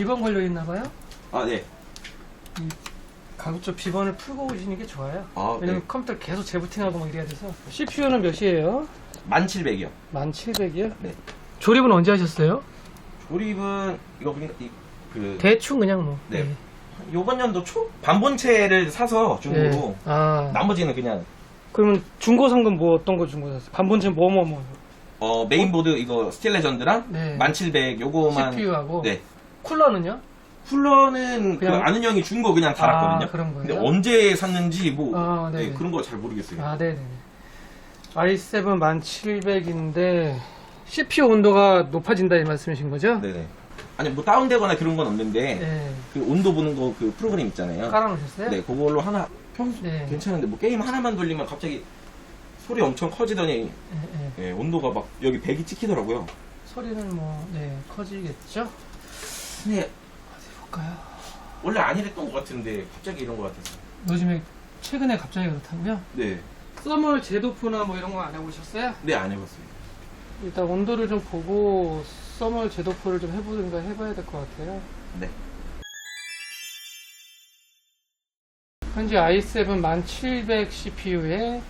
비번 걸려 있나 봐요? 아, 네. 가급적 비번을 풀고 오시는 게 좋아요. 아, 왜냐면 네. 컴퓨터 계속 재부팅하고 막 이래야 돼서. CPU는 몇이에요? 1700이요. 1700이요? 네. 조립은 언제 하셨어요? 조립은, 이거, 그냥 이- 그, 대충 그냥 뭐. 네. 요번 연도 초? 반본체를 사서 중고로. 네. 아, 나머지는 그냥, 그러면 중고 상금 뭐 어떤 거 중고 샀어요? 반본체 뭐 뭐 뭐. 어, 메인보드 이거 스틸 레전드랑 네. 1700 요거만. CPU하고. 네. 쿨러는요? 쿨러는 그 그냥- 아는 형이 준 거 그냥 달았거든요. 아, 그런 거예요? 근데 언제 샀는지 뭐 아, 네, 네네. 그런 거 잘 모르겠어요. 아, 네네. i7 1700인데 CPU 온도가 높아진다 이 말씀이신 거죠? 네네. 아니 뭐 다운되거나 그런 건 없는데 네. 그 온도 보는 거 그 프로그램 있잖아요. 깔아놓으셨어요? 네, 그걸로 하나 평소 네. 괜찮은데 뭐 게임 하나만 돌리면 갑자기 소리 엄청 커지더니 네, 네. 예, 온도가 막 여기 100이 찍히더라고요. 소리는 뭐, 네, 커지겠죠? 근데 어디 볼까요? 원래 안 이랬던 것 같은데 갑자기 이런 것 같아서. 요즘에 최근에 갑자기 그렇다고요? 네, 서멀 제도프나 뭐 이런 거 안 해보셨어요? 네 안 해봤어요. 일단 온도를 좀 보고 서멀 제도프를 좀 해보든가 해봐야 될 것 같아요. 네. 현재 i7 1700 CPU에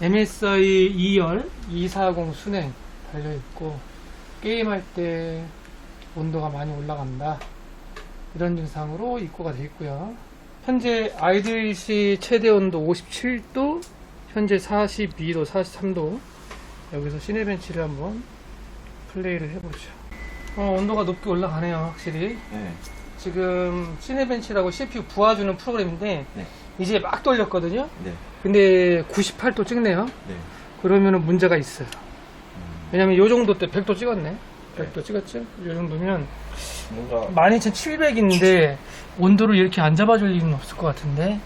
MSI 2열 240 순행 달려있고 게임할 때 온도가 많이 올라간다 이런 증상으로 입고가 되어 있고요 현재 아이들시 최대 온도 57도 현재 42도 43도 여기서 시네벤치를 한번 플레이를 해보죠 어, 온도가 높게 올라가네요 확실히 네. 지금 시네벤치라고 CPU 부어주는 프로그램인데 네. 이제 막 돌렸거든요. 네. 근데 98도 찍네요. 네. 그러면은 문제가 있어요. 음, 왜냐면 요 정도 때 100도 찍었네. 네. 100도 찍었죠? 요 정도면 뭔가 12700인데 온도를 이렇게 안 잡아줄 리는 없을 것 같은데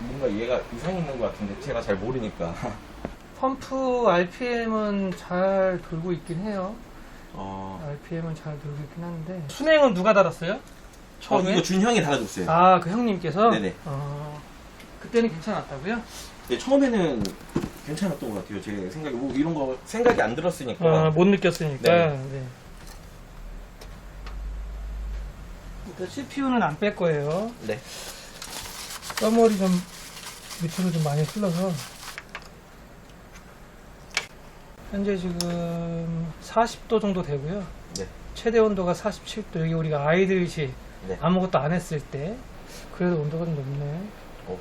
뭔가 얘가 이상 있는 것 같은데 제가 잘 모르니까. 펌프 RPM은 잘 돌고 있긴 해요. 어, RPM은 잘 돌고 있긴 한데 순행은 누가 달았어요? 어, 처음에? 이거 준형이 달아줬어요. 아, 그 형님께서? 네네. 어, 그때는 괜찮았다고요? 네, 처음에는 괜찮았던 것 같아요. 제 생각에 뭐 이런 거 생각이 안 들었으니까. 아, 못 느꼈으니까. 네. 네. 일단 CPU는 안 뺄 거예요. 네. 써머리 좀 밑으로 좀 많이 흘러서. 현재 지금 40도 정도 되고요. 네. 최대 온도가 47도. 여기 우리가 아이들시 네. 아무것도 안 했을 때. 그래도 온도가 좀 높네. 어,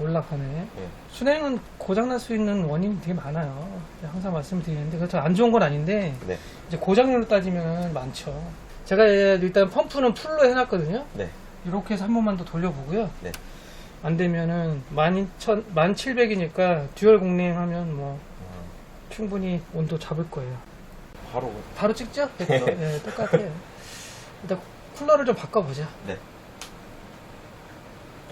올라가네. 네. 순행은 고장날 수 있는 원인이 되게 많아요. 항상 말씀드리는데, 그렇죠. 안 좋은 건 아닌데, 네. 이제 고장률로 따지면 많죠. 제가 일단 펌프는 풀로 해놨거든요. 네. 이렇게 해서 한 번만 더 돌려보고요. 네. 안 되면은 12,000, 1700이니까 듀얼 공랭하면 뭐 어, 충분히 온도 잡을 거예요. 바로. 바로 찍죠? 100도. 네, 똑같아요. 일단 쿨러를 좀 바꿔보자. 네.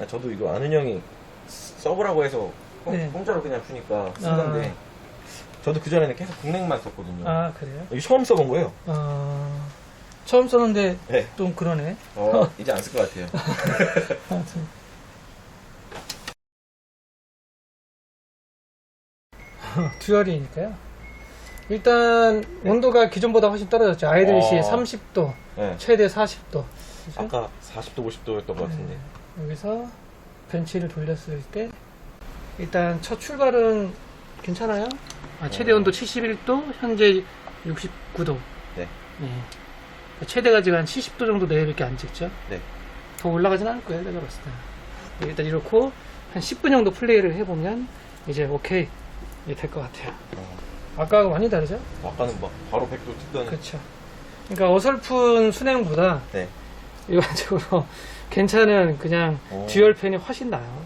아, 저도 이거 아는 형이 써보라고 해서 공- 네. 공짜로 그냥 주니까 쓴 건데. 저도 그 전에는 계속 국냉만 썼거든요. 아, 그래요? 이거 처음 써본 거예요. 어, 처음 썼는데 네. 좀 그러네. 어, 이제 안 쓸 것 같아요. 아무튼. 듀얼이니까요. 일단 온도가 기존보다 훨씬 떨어졌죠. 아이들시 어. 30도, 네. 최대 40도. 그죠? 아까 40도, 50도였던 것 같은데. 네. 여기서 벤치를 돌렸을 때 일단 첫 출발은 괜찮아요. 아, 최대 어. 온도 71도, 현재 69도. 네. 최대가 지금 한 70도 정도 내외밖에 안 찍죠. 네. 더 올라가진 않을 거예요, 내가 봤을 때. 네, 일단 이렇고 한 10분 정도 플레이를 해보면 이제 오케이 될 것 같아요. 어, 아까하고 많이 다르죠? 아까는 막 바로 100도 찍더니. 그렇죠. 그러니까 어설픈 순행보다 네. 일반적으로 괜찮은 그냥 오. 듀얼 팬이 훨씬 나아요.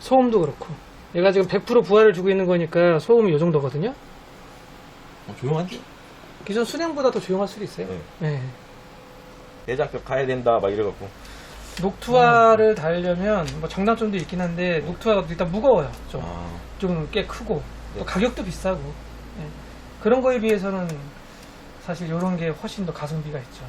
소음도 그렇고. 얘가 지금 100% 부하를 주고 있는 거니까 소음이 이 정도거든요. 어, 조용한데? 기존 순행보다 더 조용할 수도 있어요. 네. 네. 대장급 가야 된다, 막 이래갖고. 녹투화를 달려면 뭐 장단점도 있긴 한데 녹투화가 일단 무거워요. 좀. 아, 좀 꽤 크고 네. 또 가격도 비싸고 예. 그런 거에 비해서는 사실 이런 게 훨씬 더 가성비가 있죠.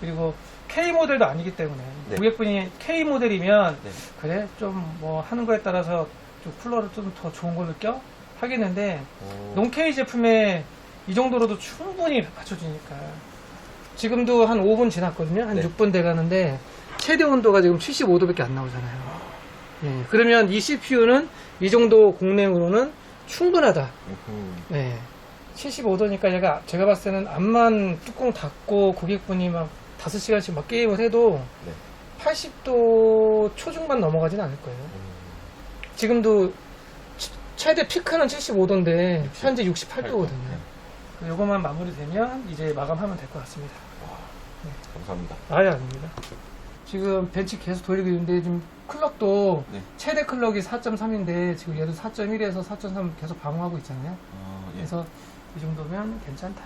그리고 K 모델도 아니기 때문에 네. 고객분이 K 모델이면 네. 그래 좀 뭐 하는 거에 따라서 좀 쿨러를 좀 더 좋은 걸로 껴 하겠는데 오. 논 K 제품에 이 정도로도 충분히 받쳐주니까 지금도 한 5분 지났거든요. 한 네. 6분 돼 가는데 최대 온도가 지금 75도밖에 안 나오잖아요. 예, 그러면 이 CPU는 이 정도 공랭으로는 충분하다. 음. 네. 75도니까 제가, 제가 봤을 때는 암만 뚜껑 닫고 고객분이 막 5시간씩 막 게임을 해도 네. 80도 초중반 넘어가진 않을 거예요. 음. 지금도 치- 최대 피크는 75도인데 현재 68도거든요. 요거만 마무리되면 이제 마감하면 될 것 같습니다. 감사합니다. 아예 아닙니다. 지금 벤치 계속 돌리고 있는데 지금 클럭도 네. 최대 클럭이 4.3인데 지금 얘도 4.1에서 4.3 계속 방어하고 있잖아요. 아, 예. 그래서 이 정도면 괜찮다.